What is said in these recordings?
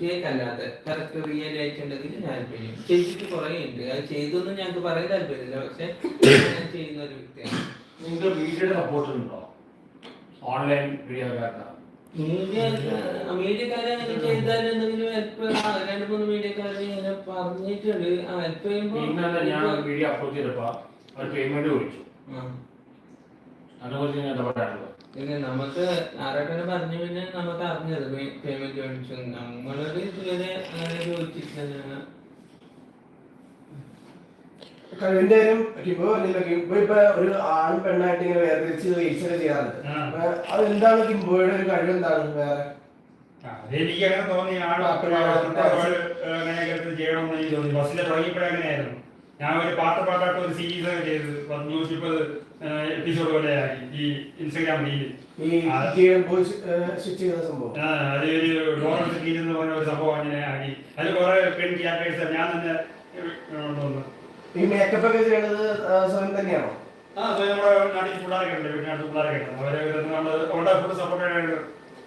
കേക്കല്ലാതെ correct real ആയിട്ടുണ്ടെങ്കിൽ ചെയ്യും. ചെയ്തിട്ട് കുറേ ഉണ്ട്. അത് ചെയ്തൊന്നും ഞങ്ങൾക്ക് പറയാൻ താല്പര്യമില്ല. പക്ഷെ ഞാൻ ചെയ്യുന്ന ഒരു വ്യക്തിയാണ്. നിങ്ങൾക്ക് വീഡിയോയുടെ സപ്പോർട്ട് ഉണ്ടോ? ഓൺലൈൻ വീഡിയോക്കാരുടെ മീഡിയ മീഡിയക്കാരെ ചെയ്താൽ എന്തെങ്കിലും ഹെൽപ്പ് രണ്ട് മൂന്ന് മീഡിയക്കാരെ ഇങ്ങനെ പറഞ്ഞിട്ടുണ്ട്. ഹെൽപ്പ് ചെയ്യുമ്പോൾ ഞാൻ വീഡിയോ അപ്ലോഡ് ചെയ്തപ്പോ അവർ പേയ്മെന്റ് ചോദിച്ചു അതിനെ കുറിച്ച് ഞാൻ എന്താ പറയാനുള്ളത് പിന്നെ നമുക്ക് ആരാട്ടനെ പറഞ്ഞു പിന്നെ നമുക്ക് അറിഞ്ഞത് പേയ്മെന്റ് മേടിച്ചു നമ്മളോട് ഇതുവരെ അങ്ങനെ ചോദിച്ചിട്ടില്ല കഴിവിന്റെ കാര്യം പറഞ്ഞില്ല കിംബോ ഇപ്പൊ ഒരു ആണും പെണ്ണായിട്ട് ഇങ്ങനെ വേർതിരിച്ച് റീൽസൊക്കെ ചെയ്യാറുണ്ട്. അത് എന്താണ് കിംബോയുടെ ഒരു കഴിവ് എന്താണ് വേറെ? അതെനിക്ക് അങ്ങനെ തോന്നി എടുത്ത് ചെയ്യണമെന്ന് തോന്നി. ബസ്സിലെ തുടങ്ങിയപ്പോഴേ അങ്ങനെയായിരുന്നു. ഞാൻ ഒരു പാട്ട് പാട്ടായിട്ട് ഒരു സീരീസ് ഒക്കെ ചെയ്തത് പത്ത് മുപ്പത് എപ്പിസോഡ് പോലെ ആയി ഈ ഇൻസ്റ്റഗ്രാം റീൽ ഈ ആ. കിംബോ സ്വിച്ച് ചെയ്ത സംഭവം. അത് ഒരു ഡോളർ സീരീസ് എന്ന് പറഞ്ഞ ഒരു സംഭവം അങ്ങനെ ആക്കി അതിൽ കുറെ പെൺ ക്യാരക്ടേഴ്സ് ഞാൻ തന്നെ ഈ മേക്കപ്പ് ഒക്കെ ചെയ്യണത് ആ, സ്വയം തന്നെയാണോ? ആ അത് നമ്മുടെ നാട്ടിൽ പിള്ളേരൊക്കെ ഉണ്ട് വീട്ടിനകത്ത് പിള്ളേരൊക്കെ ഉണ്ട്. അവരെ നമ്മൾ ഫുഡ് സപ്പോർട്ട്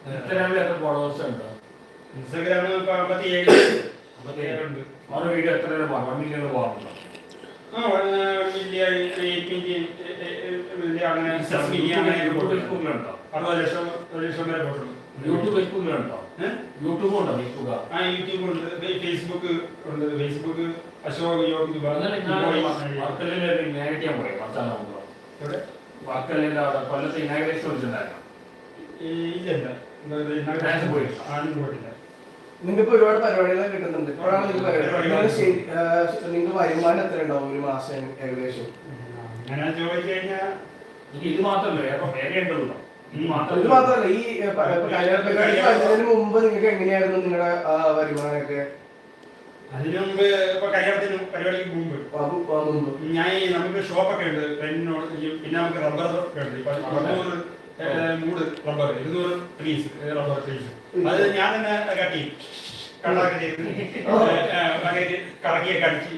ഇൻസ്റ്റാഗ്രാമിൽ എത്ര ഫോളോവേഴ്സ് ഉണ്ട്? ഇൻസ്റ്റാഗ്രാമിൽ ഇപ്പൊ അമ്പത്തി ഏഴ് അമ്പത്തി ഏഴുണ്ട് ഓരോ വീഡിയോ എത്ര വലിയ വലിയ അങ്ങനെ മീഡിയ അങ്ങനെ അറുപത് ലക്ഷം ഒരു ലക്ഷം വരെ പോയിട്ടുള്ളൂ യൂട്യൂബ് ഫേസ്ബുക്കിലുണ്ടോ? യൂട്യൂബ് ഉണ്ടോ ഫേസ്ബുക്ക് ആ യൂട്യൂബ് ഉണ്ട് ഫേസ്ബുക്ക് ഉണ്ട് ഫേസ്ബുക്ക് അശോക് യോഗി ദുബായ്. വർക്കലിലെ ഇനാഗ്രേറ്റ് പറയും വർത്താനം നമുക്ക് എവിടെ? വർക്കലിന്റെ അവിടെ കൊല്ലത്ത് ഇനാഗ്രേഷൻ വിളിച്ചിട്ടുണ്ടായിരുന്നു ഇല്ല ഇല്ല പോയില്ല. ആരും പോയിട്ടില്ല നിങ്ങൾക്ക് ഒരുപാട് പരിപാടികൾ കിട്ടുന്നുണ്ട്. ഇപ്പോഴാണ് നിങ്ങൾ പരിപാടി നിങ്ങൾ വരുമാനം എത്ര ഉണ്ടാവും ഒരു മാസം ഏകദേശം? അങ്ങനെ ചോദിച്ചു കഴിഞ്ഞാൽ എനിക്ക് ഇത് മാത്രമല്ല വേറെ ഉണ്ടല്ലോ ഇത് മാത്രമല്ല ഈ കല്യാണ പരിപാടി വരുന്നതിന് മുമ്പ് നിങ്ങൾക്ക് എങ്ങനെയായിരുന്നു നിങ്ങളുടെ വരുമാനമൊക്കെ? അതിനു മുമ്പ് ഇപ്പൊ കല്യാണത്തിന് പരിപാടിക്ക് മുമ്പ്. ഞാൻ നമുക്ക് ഷോപ്പൊക്കെ ഉണ്ട്. പെണ്ണോട് പിന്നെ നമുക്ക് റബ്ബർ ഒക്കെ ഉണ്ട്. ഇപ്പൊ മൂട് റബ്ബർ ഇരുന്നൂറ് ട്രീസ് റബ്ബർ ട്രീസ് അത് ഞാൻ തന്നെ കട്ട് ചെയ്യും ചെയ്ത് കറക്കിയൊക്കെ അടിച്ച്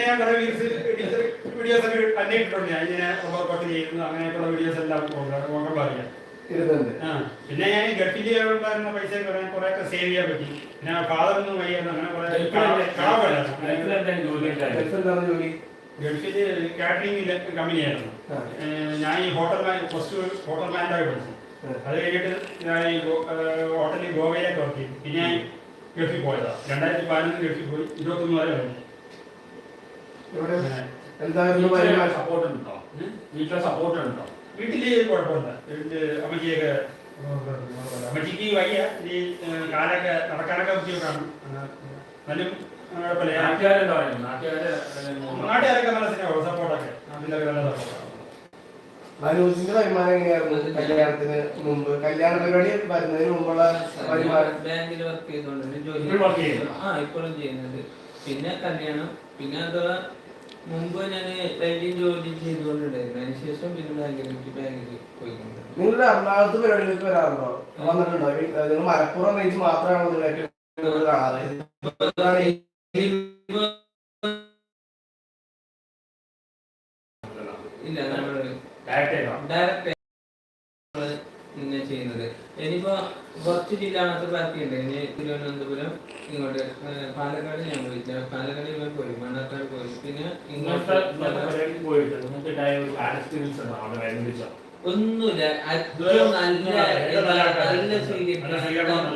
ഞാൻ കുറെ വീഡിയോസ് ഒക്കെ അന്വേഷിച്ചിട്ടുണ്ട് ഞാൻ ഇങ്ങനെ റബ്ബർ കട്ട് ചെയ്യുന്നു അങ്ങനെയൊക്കെയുള്ള വീഡിയോസ് എല്ലാം നോക്കാൻ പറയാം പിന്നെ ഞാൻ ഈ ഗൾഫിൽ ഉണ്ടായിരുന്ന പൈസ കുറെ കുറെയൊക്കെ സേവ് ചെയ്യാൻ പറ്റി. പിന്നെ ഒന്നും വയ്യായിരുന്നു. അങ്ങനെ കുറെ ഗൾഫിൽ കാറ്ററിംഗ് കമ്പനിയായിരുന്നു. ഞാൻ ഈ ഹോട്ടൽ മാൻ ഫസ്റ്റ് ഹോട്ടൽ മാനേജറായി പഠിച്ചു. അത് കഴിഞ്ഞിട്ട് ഞാൻ ഈ ഹോട്ടലിൽ ഗോവയിലേക്ക് വർക്ക് ചെയ്തു പിന്നെ ഞാൻ ഗൾഫിൽ പോയതാ. രണ്ടായിരത്തി പതിനൊന്ന് ഗൾഫിൽ പോയി. ഇരുപത്തൊന്ന് വരെ വന്നു സപ്പോർട്ട് ഉണ്ടോ? വീട്ടിലെ സപ്പോർട്ട് ഉണ്ടോ? വീട്ടിൽ കുഴപ്പമില്ല. വീട്ടിൽ അമ്മച്ചിയൊക്കെ അമ്മച്ചിക്ക് വയ്യ. ഈ കാലൊക്കെ നടക്കാനൊക്കെ ബുദ്ധിമുട്ടാണ്. എന്നാലും കുഴപ്പമില്ല. നാട്ടുകാരെന്താ പറയുന്നത്? നാട്ടുകാരെ അനുജിന്റെ വരുമാനം എങ്ങനെയായിരുന്നു കല്യാണത്തിന് മുമ്പ്? കല്യാണ പരിപാടി വരുന്നതിന് മുമ്പുള്ള വരുമാനം. ബാങ്കിൽ വർക്ക് ചെയ്തോണ്ട് ജോലി ഇപ്പോഴും ആ ഇപ്പോഴും ചെയ്യുന്നുണ്ട് പിന്നെ കല്യാണം പിന്നെ അഥവാ മുമ്പ് ഞാൻ ഡെയിലി ജോലി ചെയ്തുകൊണ്ടുണ്ടായിരുന്നു. അതിനുശേഷം പിന്നെ ബാങ്കിലേക്ക് ബാങ്കിൽ പോയിട്ടുണ്ട്. നിങ്ങളുടെ എറണാകുളത്ത് പരിപാടികൾക്ക് വരാറുണ്ടോ? വന്നിട്ടുണ്ടോ? നിങ്ങൾ മലപ്പുറം റേഞ്ച് മാത്രമാണോ നിങ്ങൾ ഏറ്റവും കൂടുതൽ കാണാറ്. ഇല്ല നമ്മൾ ഡയറക്റ്റ് ഇങ്ങനെ ചെയ്യുന്നത്. ഇനിയിപ്പോ കുറച്ച് ജില്ല മാത്രം ബാക്കിയുണ്ട് ഇനി തിരുവനന്തപുരം ഇങ്ങോട്ട് പാലക്കാട് ഞാൻ പോയില്ല പാലക്കാട് ഇവൻ പോയി മണ്ണാർക്കാട് പോയി. പിന്നെ ഇങ്ങോട്ട് ഉണ്ടോ ഒന്നുമില്ല. ഏറ്റവും നല്ല നല്ല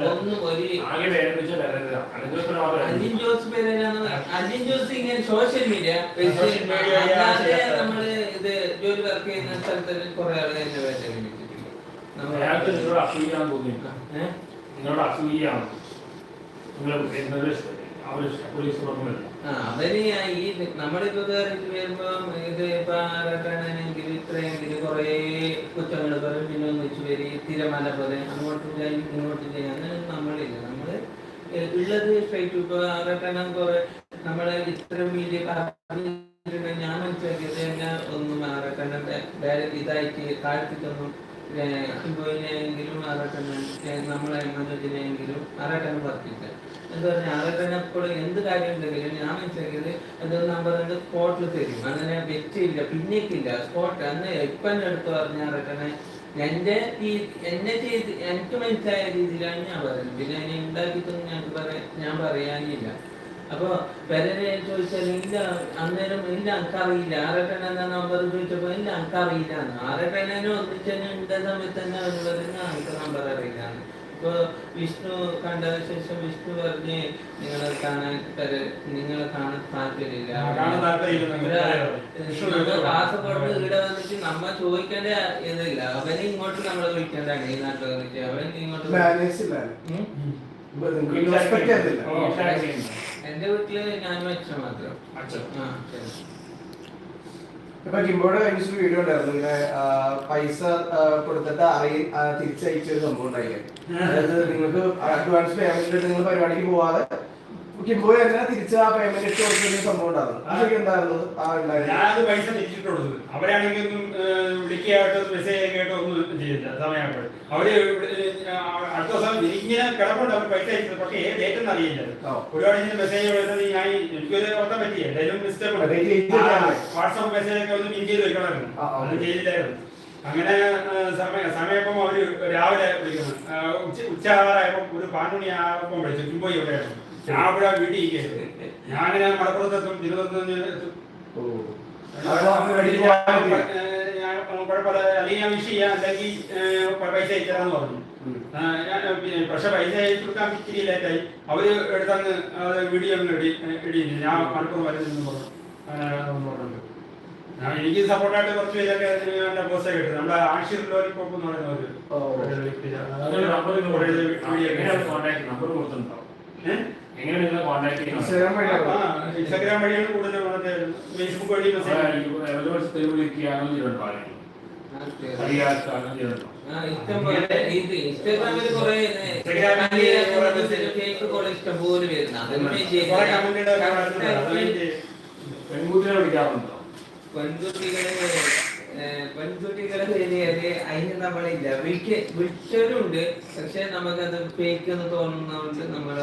ഒന്നും ഒരു അജിൻ ജോസ് പേരാണ് അജിൻ ജോസ് ഇങ്ങനെ സോഷ്യൽ മീഡിയ. നമ്മൾ ഇത് ജോലി വർക്ക് ചെയ്യുന്ന സ്ഥലത്ത് കുറെ ആളുകൾ എന്നെ വേദനിപ്പിച്ചിട്ടുണ്ട് അയാൾക്ക് നമ്മൾ നിങ്ങളോട് അസൂയാണ് തോന്നിയില്ല ഏഹ് നിങ്ങളോട് അസൂയാണ് നിങ്ങൾ എന്തൊരു പോലീസ് പറഞ്ഞില്ല ആ അവർ ഈ നമ്മളിപ്പോ കയറിയിട്ട് വരുമ്പോ ഇത് ഇപ്പൊ ആരാട്ടാണെങ്കിൽ ഇത്രയെങ്കിലും കുറേ കുറ്റങ്ങൾ പറയും. പിന്നെ ഒന്നിച്ച് വരി തിരമാല പോലെ അങ്ങോട്ടും ചെയ്യാൻ ഇങ്ങോട്ടും ചെയ്യാൻ അങ്ങനെ നമ്മളില്ല. നമ്മൾ ഉള്ളത് സ്ട്രൈറ്റ് ഇപ്പൊ ആരാട്ടണം കുറെ നമ്മളെ ഇത്ര വീഡിയോ ഞാൻ മനസ്സിലാക്കിയത് തന്നെ ഒന്നും ആരാട്ടണം ഇതായിട്ട് താഴ്ത്തിട്ടൊന്നും ഹിന്ദുവിനെയെങ്കിലും ആറാട്ടെണ്ണം നമ്മളെ മനോജിനെയെങ്കിലും ആറാട്ടെണ്ണം വർത്തില്ല എന്താ പറഞ്ഞാൽ ആറാട്ടെണ്ണം എപ്പോഴും എന്ത് കാര്യം ഉണ്ടെങ്കിലും ഞാൻ മനസ്സിലാക്കിയത് അത് നമ്പർ രണ്ട് സ്പോട്ടിൽ തരും. അങ്ങനെ വെച്ചില്ല പിന്നേക്കില്ല സ്പോട്ട് അന്ന് ഇപ്പം എടുത്ത് പറഞ്ഞ ആറാട്ടെണ്ണെ എന്റെ ഈ- എന്നെ ചെയ്ത് എനിക്ക് മനസ്സിലായ രീതിയിലാണ് ഞാൻ പറയുന്നത്. പിന്നെ അതിനെ ഉണ്ടാക്കിയിട്ടൊന്നും ഞാൻ പറയാൻ ഞാൻ പറയാനില്ല. അപ്പൊ പെരനെ ചോദിച്ചാൽ ഇല്ല അന്നേരം ഇല്ല എനിക്കറിയില്ല ആരട്ടൻ എന്ന നമ്പർ ചോദിച്ചപ്പോ ഇല്ല എനിക്കറിയില്ല ആരട്ടനെ ഒന്നിച്ചതിന് ഉണ്ട സമയത്ത് തന്നെ അവരുള്ളത് എനിക്ക് നമ്പർ അറിയില്ല ഇപ്പൊ വിഷ്ണു കണ്ടതിന് ശേഷം വിഷ്ണു പറഞ്ഞ് നിങ്ങളെ കാണാൻ പെര- നിങ്ങളെ കാണാൻ താല്പര്യമില്ല. കാസർഗോഡ് ഇവിടെ വന്നിട്ട് നമ്മ ചോദിക്കേണ്ട ഇതില്ല അവനെ ഇങ്ങോട്ട് നമ്മളെ വിളിക്കേണ്ടാണ് ഈ നാട്ടിൽ വന്നിട്ട്. അവൻ ഇങ്ങോട്ട് എന്റെ വീട്ടിൽ ഞാനും അച്ഛൻ മാത്രം അച്ഛൻ. ആ ശരി. ഇപ്പൊ കിംബോർഡ് കഴിഞ്ഞ വീഡിയോ ഉണ്ടായിരുന്നു ഇങ്ങനെ പൈസ കൊടുത്തിട്ട് അറിയി തിരിച്ചയച്ചൊരു തിരിച്ചയച്ച ഒരു സംഭവം ഉണ്ടായില്ലേ അതായത് നിങ്ങൾക്ക് അഡ്വാൻസ് പേയ്മെന്റ് നിങ്ങൾ പരിപാടിക്ക് പോവാതെ കിംബോ തന്നെ തിരിച്ച് ആ പേയ്മെന്റ് ഇട്ട് കൊടുക്കുന്ന ഒരു സംഭവം ഉണ്ടായിരുന്നു അതൊക്കെ എന്തായിരുന്നു? ആ ഉണ്ടായിരുന്നു. ഞാനത് പൈസ തിരിച്ചിട്ട് കൊടുത്തത് അവരാണെങ്കിൽ ഒന്നും വിളിക്കാട്ടോ മെസ്സേജ് കേട്ടോ ഒന്നും ചെയ്തില്ല. സമയമായിട്ട് അവർ അടുത്ത ദിവസം ഇങ്ങനെ കിടപ്പുണ്ട്. അവർ പൈസ അയച്ചത് പക്ഷേ ഏത് ഡേറ്റ് അറിയില്ല. ഒരുപാട് ഇങ്ങനെ മെസ്സേജ് വരുന്നത് ഞാൻ എനിക്കൊരു ഓർക്കാൻ പറ്റിയ എന്തെങ്കിലും മിസ്റ്റേക്ക് വാട്സാപ്പ് മെസ്സേജ് ഒക്കെ ഒന്ന് പിൻ ചെയ്ത് വെക്കണമായിരുന്നു. അത് ചെയ്തില്ലായിരുന്നു. അങ്ങനെ സമയം സമയപ്പം അവർ രാവിലെ വിളിക്കുന്നു. ആ, ഉച്ച ഉച്ചയാറായപ്പോൾ ഒരു പന്ത്രണ്ട് ആകുമ്പോൾ വിളിച്ചു. ചുമ്പോയി എവിടെയായിരുന്നു ഞാൻ അവിടെ വീട്ടിൽ ഇരിക്കുകയായിരുന്നു ഞാൻ മലപ്പുറത്തെത്തും തിരുവനന്തപുരത്ത് ഞാൻ കുഴപ്പമില്ല അല്ലെങ്കിൽ ഞാൻ വിഷ് ചെയ്യാം അല്ലെങ്കിൽ പൈസ അയച്ചാന്ന് പറഞ്ഞു. ഞാൻ പക്ഷെ പൈസ അയച്ചു കൊടുക്കാൻ ഇച്ചിരി ലേറ്റായി. അവർ എടുത്തന്ന് വീഡിയോ ഒന്ന് ഇടി ഇടിയില്ല ഞാൻ മലപ്പുറം വരുന്നെന്ന് പറഞ്ഞു. പറഞ്ഞിട്ടുണ്ട്. ഞാൻ എനിക്ക് സപ്പോർട്ടായിട്ട് കുറച്ച് പേരൊക്കെ പോസ്റ്റ് കിട്ടും നമ്മുടെ ആഷിർ ലോലിപ്പോപ്പ് എന്ന് പറയുന്ന ഒരു എങ്ങനെ നിങ്ങൾ കോൺടാക്ട് ചെയ്യുന്നത് ഇൻസ്റ്റാഗ്രാം വഴിയാണ് കൂടുതൽ ഫേസ്ബുക്ക് വഴി മെസ്സേജ് വിളിക്കുകയാണോ ചെയ്തിട്ടുണ്ടോ പെൺകുട്ടികളെ വിളിക്കാറുണ്ടോ? പെൺകുട്ടികളെ പെൺകുട്ടികളെ ശരിയാൽ അതിന് നമ്മളില്ല. വിളിക്ക വിളിച്ചവരുണ്ട്. പക്ഷെ നമുക്കത് ഫേക്ക് എന്ന് തോന്നുന്നതുകൊണ്ട് നമ്മൾ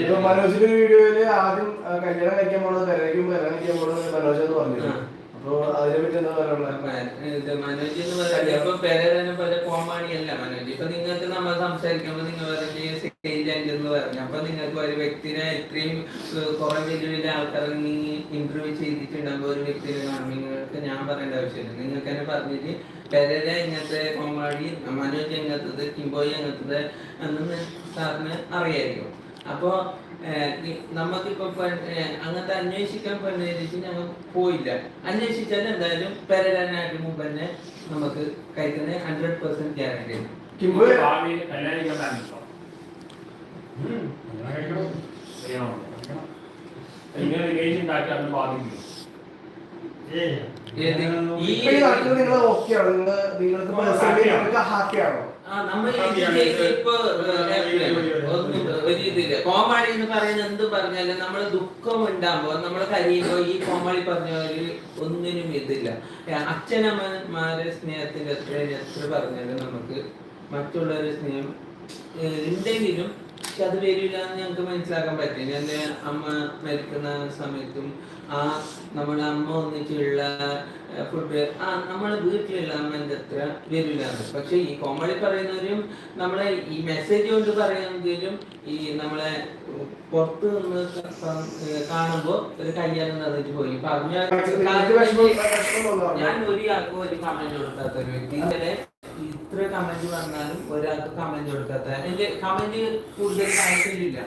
ഇപ്പൊ മനോജിന്റെ വീഡിയോയിൽ ആദ്യം കല്യാണം കഴിക്കാൻ പോണത് കല്യാണം കഴിക്കാൻ പോണത് മനോജ് എന്ന് പറഞ്ഞു മനോജ് എന്ന് പറയുന്നത് ഇപ്പൊ പേരനെ പോലെ കോമാളിയല്ല മനോജ്. ഇപ്പൊ നിങ്ങൾക്ക് നമ്മൾ സംസാരിക്കുമ്പോ നിങ്ങൾ പറഞ്ഞ എന്ന് പറഞ്ഞു. അപ്പൊ നിങ്ങൾക്ക് ഒരു വ്യക്തിനെ ഇത്രയും കുറെ വലിയ വലിയ ആൾക്കാർ ഇന്റർവ്യൂ ചെയ്തിട്ടുണ്ടാകുമ്പോ ഒരു വ്യക്തിനെ കാണുമ്പോൾ നിങ്ങൾക്ക് ഞാൻ പറയേണ്ട ആവശ്യമില്ല. നിങ്ങൾക്ക് തന്നെ പറഞ്ഞിട്ട് പെരര ഇങ്ങനത്തെ കോമാളി മനോജ് എങ്ങനത്തത് കിംബോയ് എങ്ങനത്തത് എന്ന് സാറിന് അറിയായിരിക്കും. അപ്പോ ഏഹ്, ഈ- നമുക്കിപ്പോ പെ- ഏഹ്, അങ്ങനത്തെ അന്വേഷിക്കാൻ പറഞ്ഞു ഞങ്ങൾ പോയില്ല. അന്വേഷിച്ചാൽ എന്തായാലും പെരലാനായിട്ട് മുമ്പ് തന്നെ നമുക്ക് കഴിക്കുന്ന ഹൺഡ്രഡ് പെർസെന്റ് ഗ്യാരണ്ടി? ഈ നിങ്ങൾ ഓക്കെയാണ് നിങ്ങൾ നിങ്ങൾക്ക് പേഴ്സണലി കോമാളി എന്ന് പറയുന്നത് എന്ത് പറഞ്ഞാലും നമ്മൾ ദുഃഖം ഉണ്ടാകുമ്പോ നമ്മൾ കരയുമ്പോ ഈ കോമാളി പറഞ്ഞവരിൽ ഒന്നിനും ഇതില്ല. അച്ഛനമ്മമാരെ സ്നേഹത്തിന്റെ എത്ര എത്ര പറഞ്ഞാലും നമുക്ക് മറ്റുള്ളവരുടെ സ്നേഹം എന്തെങ്കിലും പക്ഷെ അത് വരില്ല എന്ന് ഞങ്ങൾക്ക് മനസ്സിലാക്കാൻ പറ്റില്ല. എന്റെ അമ്മ മരിക്കുന്ന സമയത്തും ആ നമ്മുടെ അമ്മ ഒന്നിച്ചുള്ള ഫുഡ് ആ നമ്മളെ വീട്ടിലുള്ള അമ്മന്റെ അത്ര വരില്ല പക്ഷെ ഈ കോമഡി പറയുന്നവരും നമ്മളെ ഈ മെസ്സേജ് കൊണ്ട് പറയുന്നതിലും ഈ നമ്മളെ പുറത്ത് നിന്ന് കാണുമ്പോൾ ഒരു കല്യാണം നടന്നിട്ട് പോയി. പറഞ്ഞു ഞാൻ ഒരു ആൾക്കും ഒരു കമന്റ് കൊടുക്കാത്ത ഒരു വ്യക്തി. ഇന്നലെ ഇത്ര കമന്റ് വന്നാലും ഒരാൾക്ക് കമന്റ് കൊടുക്കാത്ത. എന്റെ കമന്റ് കൂടുതൽ താല്പര്യമില്ല.